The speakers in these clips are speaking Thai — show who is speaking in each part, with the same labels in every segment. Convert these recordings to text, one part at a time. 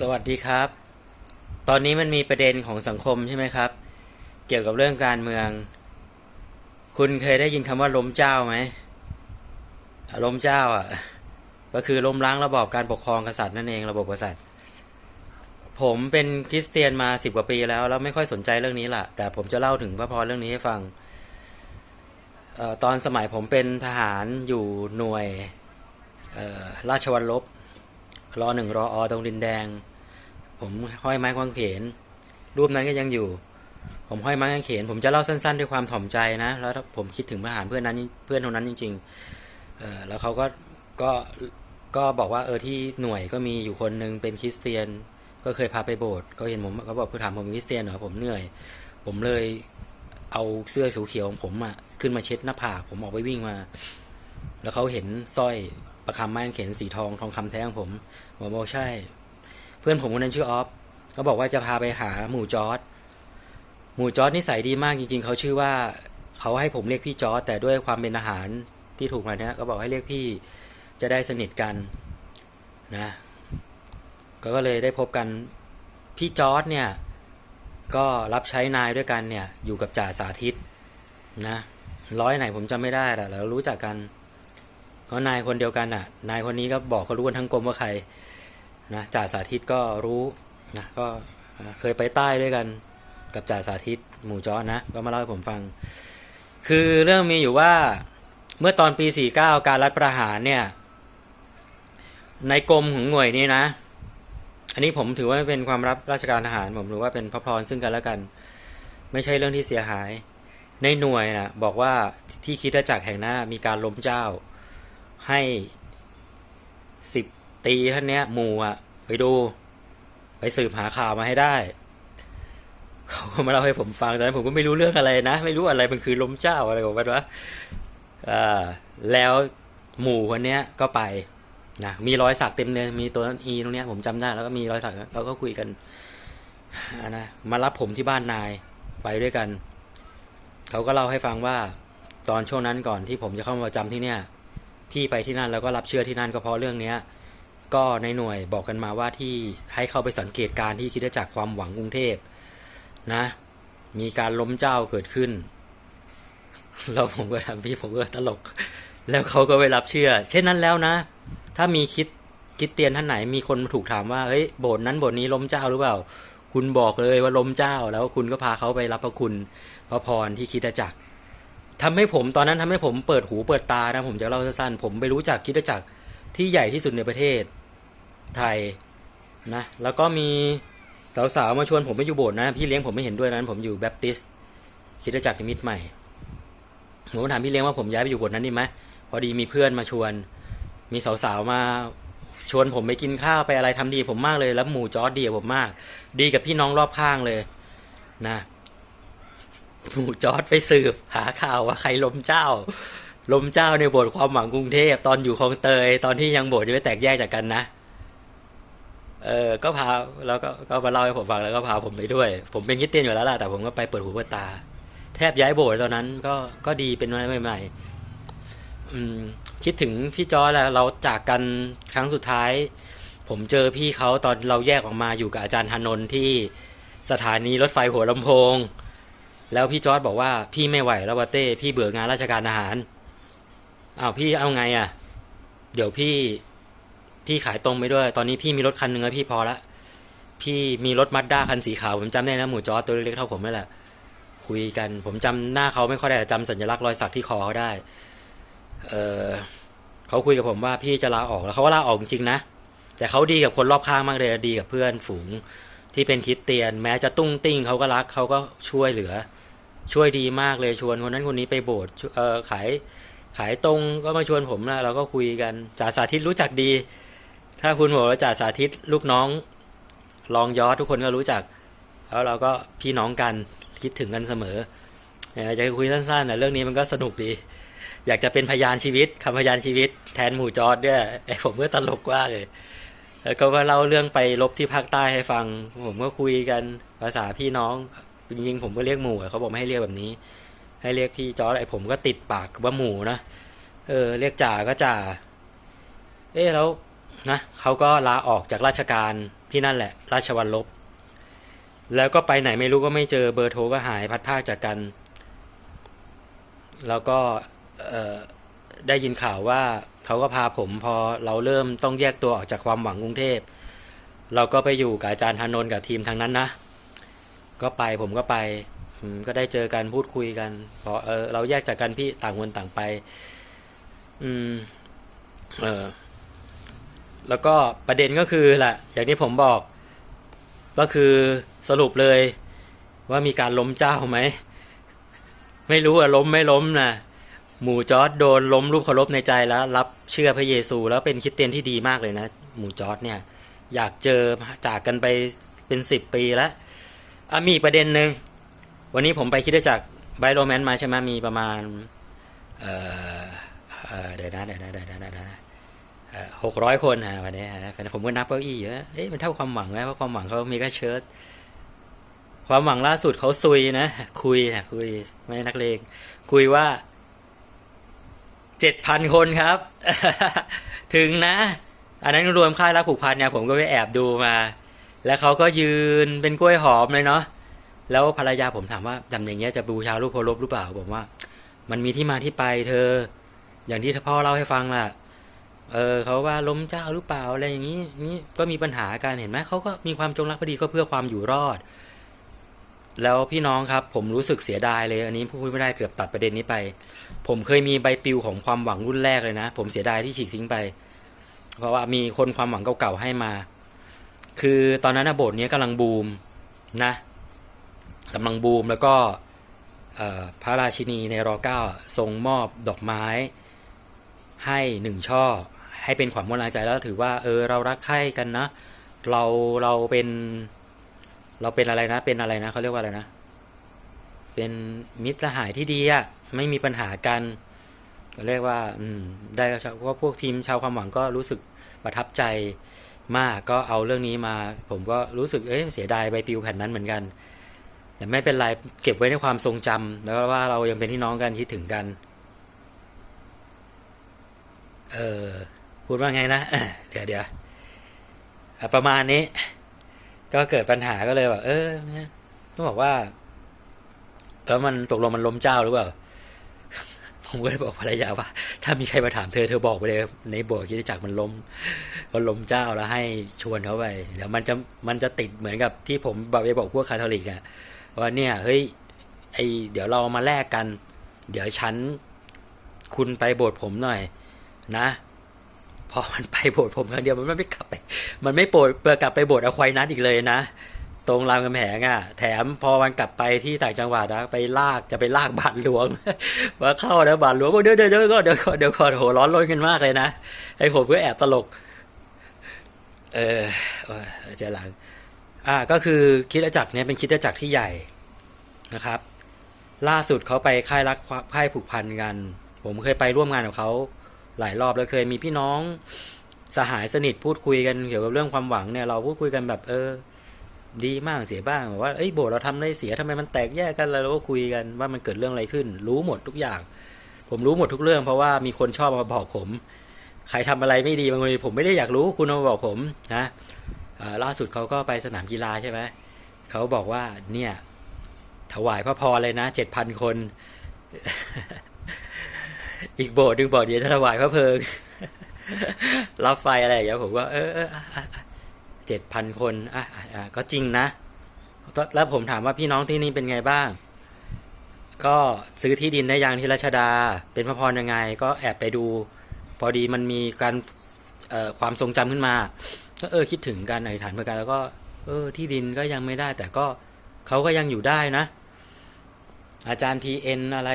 Speaker 1: สวัสดีครับ ตอนนี้มันมีประเด็นของสังคมใช่ไหมครับ เกี่ยวกับเรื่องการเมือง คุณเคยได้ยินคำว่าล้มเจ้าไหมล้มเจ้าอะ ก็คือล้มล้างระบอบการปกครองกษัตริย์นั่นเองระบบกษัตริย์ ผมเป็นคริสเตียนมาสิบกว่าปีแล้วแล้วไม่ค่อยสนใจเรื่องนี้ล่ะ แต่ผมจะเล่าถึงพระพรเรื่องนี้ให้ฟังออตอนสมัยผมเป็นทหารอยู่หน่วยออราชวัลลบ รอหนึ่งรออตรงดินแดง ผมห้อยไม้กางเขน รูปนั้นก็ยังอยู่ ผมห้อยไม้กางเขน ผมจะเล่าสั้นๆ ด้วยความถ่อมใจนะ แล้วถ้าผมคิดถึงทหารเพื่อนนั้นเพื่อนคนนั้นจริงๆเออแล้วเขาก็ก็ก็บอกว่าเออที่หน่วยก็มีอยู่คนหนึ่งเป็นคริสเตียน ก็เคยพาไปโบสถ์ก็เห็นผมเขาบอกคือถามผมคริสเตียนเหรอผมเหนื่อย ผมเลยเอาเสื้อเขียวๆของผมอะขึ้นมาเช็ดหน้าผากผมออกไปวิ่งมา แล้วเขาเห็นสร้อย ประคำไม้กางเขนสีทองทองคำแท้ของผมผมบอกใช่ เพื่อนผมคนนั้นชื่อออฟเขาบอกว่าจะพาไปหาหมู่จอร์ดหมู่จอร์ดนิสัยดีมากจริง ๆเขาชื่อว่าเขาให้ผมเรียกพี่จอร์ดแต่ด้วยความเป็นอาหารที่ถูกมาเนี่ยก็บอกให้เรียกพี่จะได้สนิทกันนะก็เลยได้พบกันพี่จอร์ดเนี่ยก็รับใช้นายด้วยกันเนี่ยอยู่กับจ่าสาธิตนะร้อยไหนผมจำไม่ได้แต่เรารู้จักกัน ก็นายคนเดียวกันอะ นายคนนี้ก็บอกเขารู้กันทั้งกรมว่าใครนะจ่าสาธิตก็รู้นะก็เคยไปใต้ด้วยกันกับจ่าสาธิตหมู่จอนะก็มาเล่าให้ผมฟัง คือเรื่องมีอยู่ว่าเมื่อตอนปี 49 การรัฐประหารเนี่ย ในกรมของหน่วยนี้นะ อันนี้ผมถือว่าเป็นความรับราชการทหารผมถือว่าเป็นพระพรซึ่งกันและกัน ไม่ใช่เรื่องที่เสียหาย ในหน่วยนะบอกว่าที่คิดจักรแห่งหน้ามีการล้มเจ้า ให้สิบตีท่านเนี้ยหมู่อะไปดู ไปสืบหาข่าวมาให้ได้ เขาก็มาเล่าให้ผมฟังตอนนั้นผมก็ไม่รู้เรื่องอะไรนะ ไม่รู้อะไรมันคือล้มเจ้าอะไรของมันวะอ่าแล้วหมู่คนเนี้ยก็ไปนะมีรอยสักเต็มเลยมีตัวนั้นอีตรงเนี้ยผมจำได้แล้วก็มีรอยสักเราก็คุยกันนะมารับผมที่บ้านนายไปด้วยกัน เขาก็เล่าให้ฟังว่า ตอนช่วงนั้นก่อนที่ผมจะเข้ามาประจำที่เนี่ย พี่ไปที่นั่นแล้วก็รับเชื่อที่นั่นก็เพราะเรื่องเนี้ยก็ในหน่วยบอกกันมาว่าที่ให้เข้าไปสังเกตการที่คิดจากความหวังกรุงเทพนะ มีการล้มเจ้าเกิดขึ้น แล้วผมก็ทำพี่ผมก็ตลก แล้วเขาก็ไปรับเชื่อ เช่นนั้นแล้วนะ ถ้ามีคิดคิดเตียนท่านไหนมีคนถูกถามว่าเฮ้ยโบสถ์นั้นโบสถ์นี้ล้มเจ้าหรือเปล่า คุณบอกเลยว่าล้มเจ้า แล้วคุณก็พาเขาไปรับพระคุณพระพรที่คิดจักร ทำให้ผมตอนนั้นทำให้ผมเปิดหูเปิดตานะผมจะเล่าสั้นๆผมไปรู้จักคิดจักรที่ใหญ่ที่สุดในประเทศไทยนะแล้วก็มีสาวๆมาชวนผมไปอยู่โบสถ์นะพี่เลี้ยงผมไม่เห็นด้วยนั้นผมอยู่แบปติสคิดจักรนิมิตใหม่ผมถามพี่เลี้ยงว่าผมย้ายไปอยู่โบสถ์นั้นดีไหมพอดีมีเพื่อนมาชวน มีสาวๆมาชวนผมไปกินข้าวไปอะไรทำดีผมมากเลย แล้วหมู่จอร์ดดีผมมาก ดีกับพี่น้องรอบข้างเลย นะ หมู่จอร์ดไปสืบ หาข่าวว่าใครล้มเจ้า ล้มเจ้าในบสถ์ความหวังกรุงเทพตอนอยู่คลองเตย ตอนที่ยังโบสถ์ยังไม่แตกแยกจากกันนะ เออ ก็พาแล้วก็ก็มาเล่าให้ผมฟังแล้วก็พาผมไปด้วย ผมเป็นคริสเตียนอยู่แล้วล่ะแต่ผมก็ไปเปิดหูเปิดตา แทบย้ายโบสถ์ตอนนั้น ก็ก็ดีเป็นใหม่ๆอืมคิดถึงพี่จอร์แล้วเราจากกันครั้งสุดท้าย ผมเจอพี่เขาตอนเราแยกออกมาอยู่กับอาจารย์ธนนท์ที่สถานีรถไฟหัวลำโพง แล้วพี่จอร์ดบอกว่าพี่ไม่ไหวแล้ววาเต้พี่เบื่องานราชการทหารอ้าวพี่เอาไงอะ เดี๋ยวพี่พี่ขายตรงไปด้วย ตอนนี้พี่มีรถคันหนึ่งแล้วพี่พอละพี่มีรถมัดด้าคันสีขาวผมจำได้นะหมูจอร์ดตัวเล็กๆเท่าผมนี่แหละคุยกัน ผมจำหน้าเขาไม่ค่อยได้แต่จำสัญลักษณ์รอยสักที่คอเขาได้ เออเขาคุยกับผมว่าพี่จะลาออกแล้วเขาก็ลาออกจริงๆนะแต่เขาดีกับคนรอบข้างมากเลยดีกับเพื่อนฝูงที่เป็นคริดเตียน แม้จะตุ้งติ้งเขาก็รักเขาก็ช่วยเหลือ ช่วยดีมากเลยชวนคนนั้นคนนี้ไปโบสถ์ขายขายตรงก็มาชวนผมนะเราก็คุยกันจ่าสาธิตรู้จักดี ถ้าคุณบอกว่าจ่าสาธิตลูกน้องลองยอดทุกคนก็รู้จัก แล้วเราก็พี่น้องกันคิดถึงกันเสมออยากจะคุยสั้นๆนะเรื่องนี้มันก็สนุกดี อยากจะเป็นพยานชีวิตคำพยานชีวิต แทนหมู่จอดด้วยไอผมก็ตลกว่าเลยแล้วก็มาเล่าเรื่องไปลบที่ภาคใต้ให้ฟัง ผมก็คุยกันภาษาพี่น้อง จริงๆผมก็เรียกหมูเขาบอกไม่ให้เรียกแบบนี้ ให้เรียกพี่จอร์ดไอผมก็ติดปากว่าหมูนะเออ เรียกจ่าก็จ่าเอ๊แล้วนะเขาก็ลาออกจากราชการที่นั่นแหละ ราชวัลลบ แล้วก็ไปไหนไม่รู้ก็ไม่เจอเบอร์โทรก็หายพัดพรากจากกัน แล้วก็ได้ยินข่าวว่าเขาก็พาผมพอเราเริ่มต้องแยกตัวออกจากความหวังกรุงเทพ เราก็ไปอยู่กับอาจารย์ธนนท์กับทีมทางนั้นนะ ก็ไปผมก็ไปก็ได้เจอกันพูดคุยกัน พอเออเราแยกจากกันพี่ต่างคนต่างไป อืม เออ แล้วก็ประเด็นก็คือแหละอย่างที่ผมบอก ก็คือสรุปเลย ว่ามีการล้มเจ้าไหม ไม่รู้อะล้มไม่ล้มนะหมู่จอร์ดโดนล้มรูปเคารพในใจแล้ว รับเชื่อพระเยซู แล้วเป็นคริดเตียนที่ดีมากเลยนะหมู่จอร์ดเนี่ย อยากเจอจากกันไปเป็นสิบปีแล้ว อะมีประเด็นหนึ่งวันนี้ผมไปคิดจากไบโรแมนมาใช่ไหมมีประมาณเอ่อเดี๋ยวนะเดี๋ยวนะเดี๋ยวนะเดี๋ยวนะหกร้อยคนฮะวันนี้ฮะผมก็นับเก้าอี้เยอะเอ๊ะมันเท่าความหวังไหมเพราะความหวังเขามีแค่เชิ้ตความหวังล่าสุดเขาซุยนะ คุยนะคุยไม่นักเลงคุยว่าเจ็ดพันคนครับ ถึงนะ อันนั้นรวมค่ายรักผูกพันเนี่ยผมก็ไปแอบดูมา แล้วเขาก็ยืนเป็นกล้วยหอมเลยเนาะแล้วภรรยาผมถามว่าทำอย่างเงี้ยจะบูชารูปเคารพหรือเปล่าผมว่า มันมีที่มาที่ไปเธอ อย่างที่พ่อเล่าให้ฟังล่ะ เออเขาว่าล้มเจ้าหรือเปล่าอะไรอย่างนี้นี่ก็มีปัญหาการเห็นไหมเขาก็มีความจงรักภักดีก็เพื่อความอยู่รอด แล้วพี่น้องครับ ผมรู้สึกเสียดายเลย อันนี้พูดไม่ได้เกือบตัดประเด็นนี้ไป ผมเคยมีใบปลิวของความหวังรุ่นแรกเลยนะ ผมเสียดายที่ฉีกทิ้งไป เพราะว่ามีคนความหวังเก่าๆให้มา คือตอนนั้นนะโบสถ์นี้กำลังบูมนะกำลังบูมแล้วก็พระราชินีในรอเก้าทรงมอบดอกไม้ให้หนึ่งช่อ ให้เป็นขวัญกำลังใจแล้วถือว่าเออเรารักใคร่กันนะ เราเราเป็น เราเป็นอะไรนะ เป็นอะไรนะเขาเรียกว่าอะไรนะ เป็นมิตรสหายที่ดีอะไม่มีปัญหากันเรียกว่า อืมได้ก็พวกทีมชาวความหวังก็รู้สึกประทับใจ มากก็เอาเรื่องนี้มา ผมก็รู้สึกเอ้ยเสียดายใบปลิวแผ่นนั้นเหมือนกัน แต่ไม่เป็นไรเก็บไว้ในความทรงจำแล้วว่าเรายังเป็นพี่น้องกันคิดถึงกันเออพูดว่าไงนะเดี๋ยวเดี๋ยวประมาณนี้ ก็เกิดปัญหาก็เลยแบบเออเนี่ยต้องบอกว่า แล้วมันตกลงมันล้มเจ้าหรือเปล่า ผมก็เลยบอกภรรยาว่า ถ้ามีใครมาถามเธอเธอบอกไปเลย ในโบสถ์คิดจักรมันล้มมันล้มเจ้าแล้วให้ชวนเขาไปเดี๋ยวมันจะมันจะติดเหมือนกับที่ผมบอกไปบอกพวกคาทอลิกอะว่าเนี่ยเฮ้ยไอเดี๋ยวเรามาแลกกัน เดี๋ยวฉันคุณไปโบสถ์ผมหน่อย นะพอมันไปโบสถ์ผมครั้งเดียวมันไม่กลับไป มันไม่โปรดเปิดกลับไปโบสถ์อควายนัดอีกเลยนะ ตรงรามกำแหงอะ แถมพอมันกลับไปที่ต่างจังหวัดนะไปลากจะไปลากบาทหลวงว่าเข้าแล้วบาทหลวงบอกเดี๋ยวเดี๋ยวเดี๋ยวก่อนเดี๋ยวก่อนเดี๋ยวก่อนโหร้อนรนกันมากเลยนะไอ้ผมก็แอบตลก เออโอ้ยเจหลัง อ่าก็คือคิดจักรเนี่ยเป็นคิดจักรที่ใหญ่นะครับ ล่าสุดเขาไปค่ายรักค่ายผูกพันกัน ผมเคยไปร่วมงานกับเขาหลายรอบแล้วเคยมีพี่น้องสหายสนิทพูดคุยกันเกี่ยวกับเรื่องความหวังเนี่ยเราพูดคุยกันแบบเออ ดีมากเสียบ้างบอกว่าเอ้ยโบสถ์เราทำได้เสียทำไมมันแตกแยกกันแล้วเราก็คุยกันว่ามันเกิดเรื่องอะไรขึ้น รู้หมดทุกอย่าง ผมรู้หมดทุกเรื่อง เพราะว่ามีคนชอบมาบอกผม ใครทำอะไรไม่ดีบางทีผมไม่ได้อยากรู้คุณมาบอกผมนะล่าสุดเขาก็ไปสนามกีฬาใช่ไหมเขาบอกว่าเนี่ยถวายพระพรเลยนะเจ็ดพันคน อีกโบสถ์หนึ่งบอกเดียวจะถวายพระเพลิงรับไฟอะไรอย่างเงี้ยผมก็เออเออ เจ็ดพันคนอะอะอะก็จริงนะ แล้วผมถามว่าพี่น้องที่นี่เป็นไงบ้าง ก็ซื้อที่ดินได้ยังที่รัชดา เป็นพระพรยังไง ก็แอบไปดู พอดีมันมีการความทรงจำขึ้นมา ก็เออคิดถึงการอธิษฐานเพื่อกันแล้วก็ เออ ที่ดินก็ยังไม่ได้ แต่ก็เขาก็ยังอยู่ได้นะ อาจารย์ทีเอ็นอะไร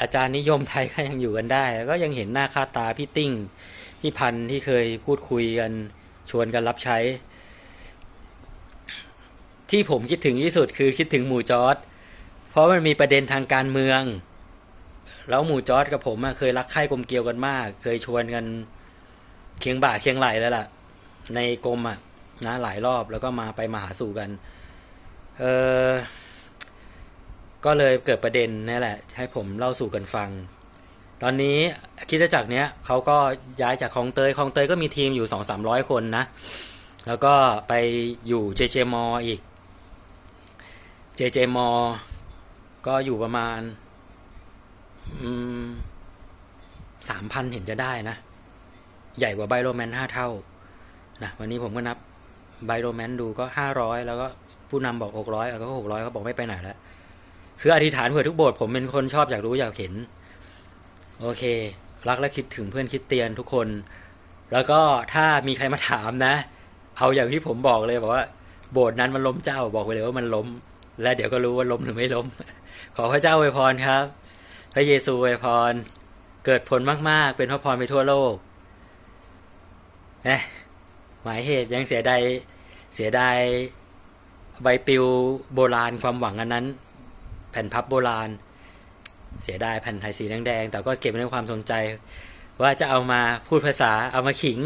Speaker 1: อาจารย์นิยมไทยก็ยังอยู่กันได้ แล้วก็ยังเห็นหน้าค่าตาพี่ติ้งพี่พันที่เคยพูดคุยกัน ชวนกันรับใช้ ที่ผมคิดถึงที่สุดคือคิดถึงหมู่จอร์ดเพราะมันมีประเด็นทางการเมือง แล้วหมู่จอร์ดกับผมเคยรักใคร่กลมเกลียวกันมาก เคยชวนกันเคียงบ่าเคียงไหลแล้วล่ะ ในกรมอะนะหลายรอบแล้วก็มาไปมาหาสู่กัน เออก็เลยเกิดประเด็นนี่แหละ ให้ผมเล่าสู่กันฟัง ตอนนี้คิดจักรเนี้ยเขาก็ย้ายจากคลองเตยคลองเตยก็มีทีมอยู่สองสามร้อยคนนะ แล้วก็ไปอยู่เจเจมออีกเจเจมอก็อยู่ประมาณสามพันเห็นจะได้นะ ใหญ่กว่าไบโรแมนห้าเท่านะวันนี้ผมก็นับไบโรแมนดูก็ห้าร้อยแล้วก็ผู้นำบอกหกร้อยแล้วก็หกร้อยเขาบอกไม่ไปไหนแล้ว คืออธิษฐานเผื่อทุกโบสถ์ผมเป็นคนชอบอยากรู้อยากเห็น โอเค รักและคิดถึงเพื่อนคิดเตียนทุกคน แล้วก็ถ้ามีใครมาถามนะ เอาอย่างที่ผมบอกเลยบอกว่า โบสถ์นั้นมันล้มเจ้าบอกไปเลยว่ามันล้ม และเดี๋ยวก็รู้ว่าล้มหรือไม่ล้ม ขอพระเจ้าอวยพรครับ พระเยซูอวยพร เกิดผลมาก ๆ เป็นพระพรไปทั่วโลกนะหมายเหตุยังเสียดายเสียดายใบปลิวโบราณความหวังอันนั้น แผ่นพับโบราณ เสียดายแผ่นไทยสีแดงๆแต่ก็เก็บไว้ในความสนใจ ว่าจะเอามาพูดภาษาเอามาขิง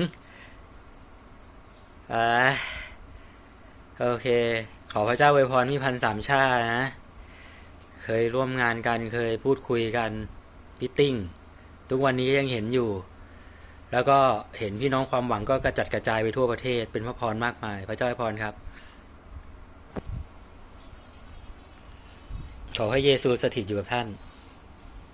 Speaker 1: อโอเค ขอพระเจ้าอวยพรมีพันสามชาตินะ เคยร่วมงานกันเคยพูดคุยกันพิตติ้งทุกวันนี้ยังเห็นอยู่ แล้วก็เห็นพี่น้องความหวังก็กระจัดกระจายไปทั่วประเทศ เป็นพระพรมากมาย พระเจ้าอวยพรครับ ขอให้เยซูสถิตอยู่กับท่าน